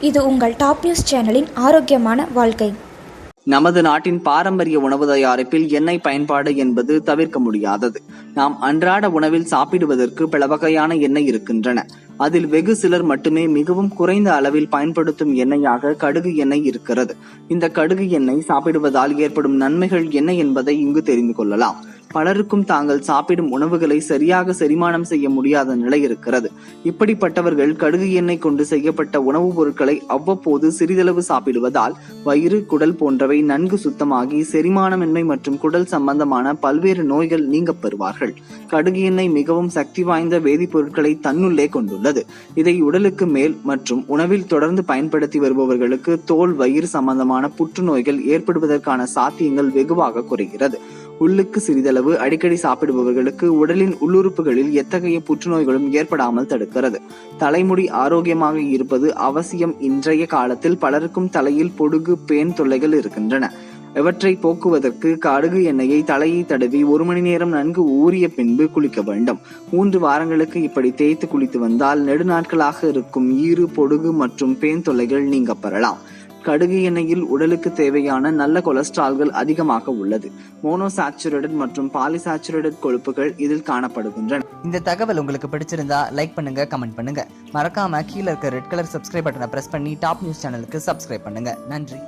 இது உங்கள் top news சேனலின் ஆரோக்கியமான வாழ்க்கை. நமது நாட்டின் பாரம்பரிய உணவு தயாரிப்பில் எண்ணெய் பயன்பாடு என்பது தவிர்க்க முடியாதது. நாம் அன்றாட உணவில் சாப்பிடுவதற்கு பல வகையான எண்ணெய் இருக்கின்றன. அதில் வெகு சிலர் மட்டுமே மிகவும் குறைந்த அளவில் பயன்படுத்தும் எண்ணெயாக கடுகு எண்ணெய் இருக்கிறது. இந்த கடுகு எண்ணெய் சாப்பிடுவதால் ஏற்படும் நன்மைகள் என்ன என்பதை இங்கு தெரிந்து கொள்ளலாம். பலருக்கும் தாங்கள் சாப்பிடும் உணவுகளை சரியாக செரிமானம் செய்ய முடியாத நிலை இருக்கிறது. இப்படிப்பட்டவர்கள் கடுகு எண்ணெய் கொண்டு செய்யப்பட்ட உணவுப் பொருட்களை அவ்வப்போது சிறிதளவு சாப்பிடுவதால் வயிறு குடல் போன்றவை நன்கு சுத்தமாகி செரிமானமின்மை மற்றும் குடல் சம்பந்தமான பல்வேறு நோய்கள் நீங்கப் பெறுவார்கள். கடுகு எண்ணெய் மிகவும் சக்தி வாய்ந்த வேதிப்பொருட்களை தன்னுள்ளே கொண்டுள்ளது. இதை உடலுக்கு மேல் மற்றும் உணவில் தொடர்ந்து பயன்படுத்தி வருபவர்களுக்கு தோல் வயிறு சம்பந்தமான புற்றுநோய்கள் ஏற்படுவதற்கான சாத்தியங்கள் வெகுவாக குறைகிறது. உள்ளுக்கு சிறிதளவு அடிக்கடி சாப்பிடுபவர்களுக்கு உடலின் உள்ளுறுப்புகளில் எத்தகைய புற்றுநோய்களும் ஏற்படாமல் தடுக்கிறது. தலைமுடி ஆரோக்கியமாக இருப்பது அவசியம் இன்றைய காலத்தில் பலருக்கும் தலையில் பொடுகு பேன் தொல்லைகள் இருக்கின்றன. இவற்றை போக்குவதற்கு கடுகு எண்ணெயை தலையை தடவி ஒரு மணி நேரம் நன்கு ஊறிய பின்பு குளிக்க வேண்டும். மூன்று வாரங்களுக்கு இப்படி தேய்த்து குளித்து வந்தால் நெடுநாட்களாக இருக்கும் ஈறு பொடுகு மற்றும் பேன் தொல்லைகள் நீங்க பெறலாம். கடுகு எண்ணெயில் உடலுக்கு தேவையான நல்ல கொலஸ்ட்ரால்கள் அதிகமாக உள்ளது. மோனோசாச்சுரேட்டட் மற்றும் பாலிசாச்சுரேட்டட் கொழுப்புகள் இதில் காணப்படுகின்றன. இந்த தகவல் உங்களுக்கு பிடிச்சிருந்தா லைக் பண்ணுங்க கமெண்ட் பண்ணுங்க. மறக்காம கீழே இருக்க ரெட் கலர் சப்ஸ்கிரைப் பட்டனை பிரஸ் பண்ணி டாப் நியூஸ் சேனலுக்கு சப்ஸ்கிரைப் பண்ணுங்க. நன்றி.